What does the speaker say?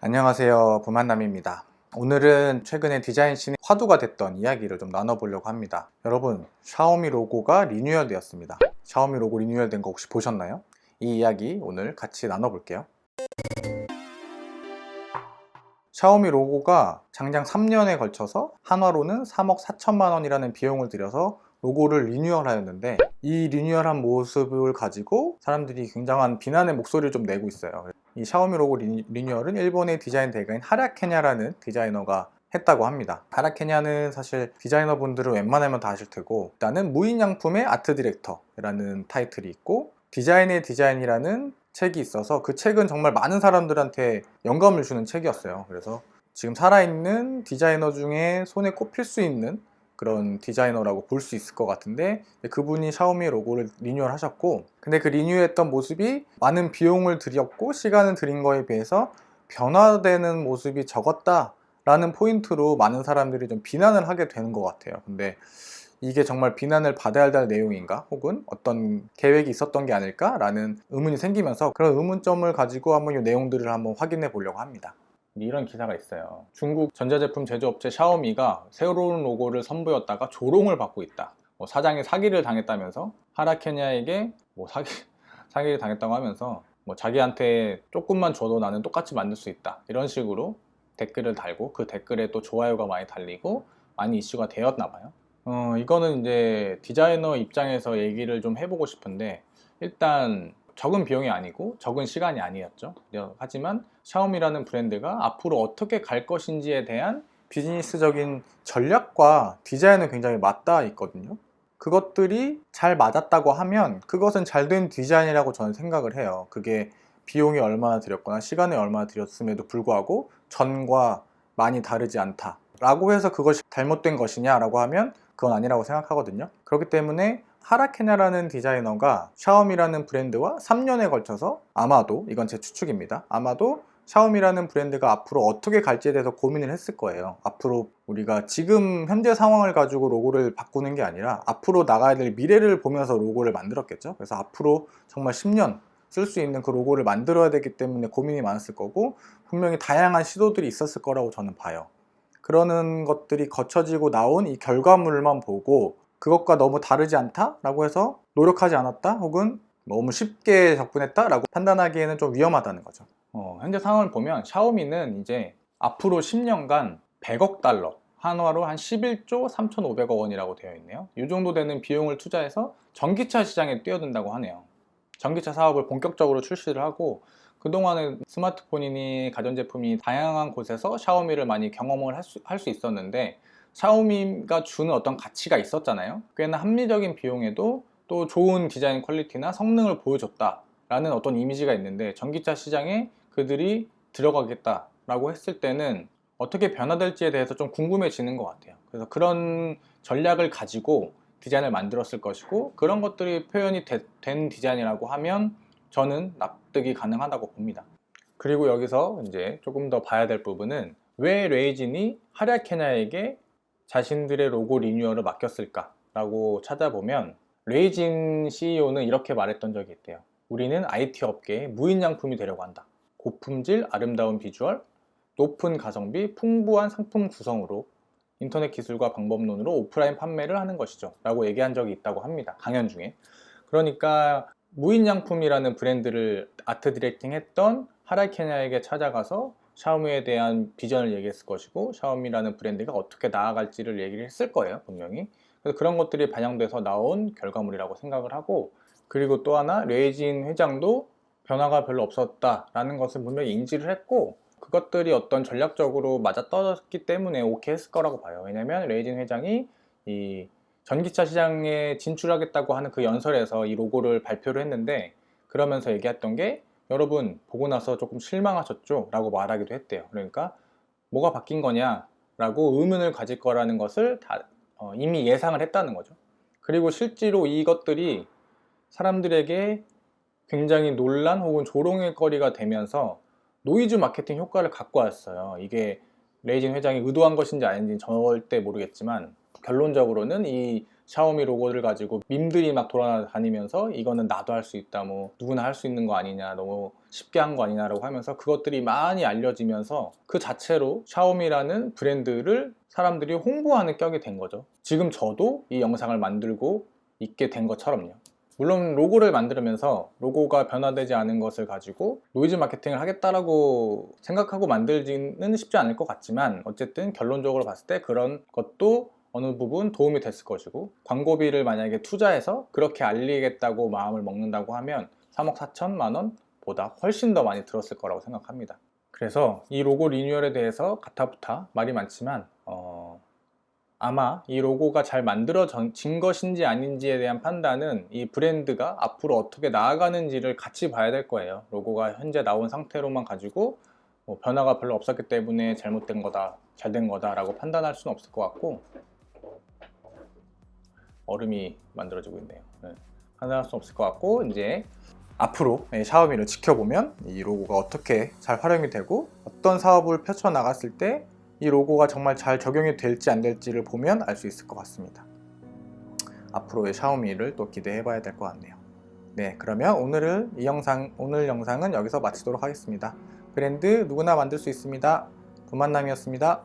안녕하세요. 부만남입니다. 오늘은 최근에 디자인 씬이 화두가 됐던 이야기를 좀 나눠보려고 합니다. 여러분, 샤오미 로고가 리뉴얼 되었습니다. 샤오미 로고 리뉴얼 된 거 혹시 보셨나요? 이 이야기 오늘 같이 나눠볼게요. 샤오미 로고가 장장 3년에 걸쳐서 한화로는 3억 4천만 원이라는 비용을 들여서 로고를 리뉴얼하였는데 이 리뉴얼한 모습을 가지고 사람들이 굉장한 비난의 목소리를 좀 내고 있어요. 이 샤오미 로고 리, 리뉴얼은 일본의 디자인 대가인 하라케냐라는 디자이너가 했다고 합니다. 하라케냐는 사실 디자이너분들은 웬만하면 다 아실 테고 일단은 무인양품의 아트 디렉터라는 타이틀이 있고 디자인의 디자인이라는 책이 있어서 그 책은 정말 많은 사람들한테 영감을 주는 책이었어요. 그래서 지금 살아있는 디자이너 중에 손에 꼽힐 수 있는 그런 디자이너라고 볼 수 있을 것 같은데 그분이 샤오미 로고를 리뉴얼 하셨고 근데 그 리뉴얼했던 모습이 많은 비용을 들였고 시간을 들인 거에 비해서 변화되는 모습이 적었다 라는 포인트로 많은 사람들이 좀 비난을 하게 되는 것 같아요. 근데 이게 정말 비난을 받아야 할 내용인가? 혹은 어떤 계획이 있었던 게 아닐까 라는 의문이 생기면서 그런 의문점을 가지고 한번 이 내용들을 한번 확인해 보려고 합니다 이런 기사가 있어요. 중국 전자제품 제조업체 샤오미가 새로운 로고를 선보였다가 조롱을 받고 있다. 뭐 사장이 사기를 당했다면서 하라케냐에게 뭐 사기 사기를 당했다고 하면서 뭐 자기한테 조금만 줘도 나는 똑같이 만들 수 있다. 이런 식으로 댓글을 달고 그 댓글에 또 좋아요가 많이 달리고 많이 이슈가 되었나 봐요. 어, 이거는 이제 디자이너 입장에서 얘기를 좀 해보고 싶은데 일단 적은 비용이 아니고 적은 시간이 아니었죠. 하지만 샤오미라는 브랜드가 앞으로 어떻게 갈 것인지에 대한 비즈니스적인 전략과 디자인은 굉장히 맞닿아 있거든요. 그것들이 잘 맞았다고 하면 그것은 잘 된 디자인이라고 저는 생각을 해요. 그게 비용이 얼마나 들였거나 시간이 얼마나 들였음에도 불구하고 전과 많이 다르지 않다. 라고 해서 그것이 잘못된 것이냐라고 하면 그건 아니라고 생각하거든요. 그렇기 때문에 하라케냐라는 디자이너가 샤오미라는 브랜드와 3년에 걸쳐서 아마도 이건 제 추측입니다. 아마도 샤오미라는 브랜드가 앞으로 어떻게 갈지에 대해서 고민을 했을 거예요. 앞으로 우리가 지금 현재 상황을 가지고 로고를 바꾸는 게 아니라 앞으로 나가야 될 미래를 보면서 로고를 만들었겠죠. 그래서 앞으로 정말 10년 쓸 수 있는 그 로고를 만들어야 되기 때문에 고민이 많았을 거고 분명히 다양한 시도들이 있었을 거라고 저는 봐요. 그러는 것들이 거쳐지고 나온 이 결과물만 보고 그것과 너무 다르지 않다라고 해서 노력하지 않았다 혹은 너무 쉽게 접근했다라고 판단하기에는 좀 위험하다는 거죠. 어, 현재 상황을 보면 샤오미는 이제 앞으로 10년간 100억 달러 한화로 한 11조 3,500억 원이라고 되어 있네요. 이 정도 되는 비용을 투자해서 전기차 시장에 뛰어든다고 하네요. 전기차 사업을 본격적으로 출시를 하고 그동안은 스마트폰이니 가전제품이 다양한 곳에서 샤오미를 많이 경험을 할 수, 할 수 있었는데 샤오미가 주는 어떤 가치가 있었잖아요. 꽤나 합리적인 비용에도 또 좋은 디자인 퀄리티나 성능을 보여줬다라는 어떤 이미지가 있는데 전기차 시장에 그들이 들어가겠다라고 했을 때는 어떻게 변화될지에 대해서 좀 궁금해지는 것 같아요. 그래서 그런 전략을 가지고 디자인을 만들었을 것이고 그런 것들이 표현이 되, 된 디자인이라고 하면 저는 납득이 가능하다고 봅니다. 그리고 여기서 이제 조금 더 봐야 될 부분은 왜 레이진이 하랴케나에게 자신들의 로고 리뉴얼을 맡겼을까? 라고 찾아보면 레이진 CEO는 이렇게 말했던 적이 있대요. 우리는 IT 업계의 무인양품이 되려고 한다. 고품질, 아름다운 비주얼, 높은 가성비, 풍부한 상품 구성으로 인터넷 기술과 방법론으로 오프라인 판매를 하는 것이죠. 라고 얘기한 적이 있다고 합니다. 강연 중에. 그러니까 무인양품이라는 브랜드를 아트 디렉팅 했던 하라케냐에게 찾아가서 샤오미에 대한 비전을 얘기했을 것이고 샤오미라는 브랜드가 어떻게 나아갈지를 얘기를 했을 거예요 분명히. 그래서 그런 것들이 반영돼서 나온 결과물이라고 생각을 하고 그리고 또 하나 레이진 회장도 변화가 별로 없었다라는 것을 분명히 인지를 했고 그것들이 어떤 전략적으로 맞아떨어졌기 때문에 오케이 했을 거라고 봐요. 왜냐면 레이진 회장이 이 전기차 시장에 진출하겠다고 하는 그 연설에서 이 로고를 발표를 했는데 그러면서 얘기했던 게 여러분 보고 나서 조금 실망하셨죠? 라고 말하기도 했대요. 그러니까 뭐가 바뀐 거냐? 라고 의문을 가질 거라는 것을 다, 어, 이미 예상을 했다는 거죠. 그리고 실제로 이것들이 사람들에게 굉장히 논란 혹은 조롱의 거리가 되면서 노이즈 마케팅 효과를 갖고 왔어요. 이게 레이진 회장이 의도한 것인지 아닌지 절대 모르겠지만 결론적으로는 이 샤오미 로고를 가지고 밈들이 막 돌아다니면서 이거는 나도 할 수 있다 뭐 누구나 할 수 있는 거 아니냐 너무 쉽게 한 거 아니냐라고 하면서 그것들이 많이 알려지면서 그 자체로 샤오미라는 브랜드를 사람들이 홍보하는 격이 된 거죠. 지금 저도 이 영상을 만들고 있게 된 것처럼요. 물론 로고를 만들면서 로고가 변화되지 않은 것을 가지고 노이즈 마케팅을 하겠다라고 생각하고 만들지는 쉽지 않을 것 같지만 어쨌든 결론적으로 봤을 때 그런 것도 어느 부분 도움이 됐을 것이고 광고비를 만약에 투자해서 그렇게 알리겠다고 마음을 먹는다고 하면 3억 4천만 원보다 훨씬 더 많이 들었을 거라고 생각합니다. 그래서 이 로고 리뉴얼에 대해서 가타부타 말이 많지만 어, 아마 이 로고가 잘 만들어진 것인지 아닌지에 대한 판단은 이 브랜드가 앞으로 어떻게 나아가는지를 같이 봐야 될 거예요. 로고가 현재 나온 상태로만 가지고 뭐 변화가 별로 없었기 때문에 잘못된 거다, 잘 된 거다라고 판단할 수는 없을 것 같고 얼음이 만들어지고 있네요. 네. 판단할 수 없을 것 같고 이제 앞으로 네, 샤오미를 지켜보면 이 로고가 어떻게 잘 활용이 되고 어떤 사업을 펼쳐 나갔을 때 이 로고가 정말 잘 적용이 될지 안 될지를 보면 알 수 있을 것 같습니다. 앞으로의 샤오미를 또 기대해 봐야 될 것 같네요. 네, 그러면 오늘을 이 영상 오늘 영상은 여기서 마치도록 하겠습니다. 브랜드 누구나 만들 수 있습니다. 부만남이었습니다.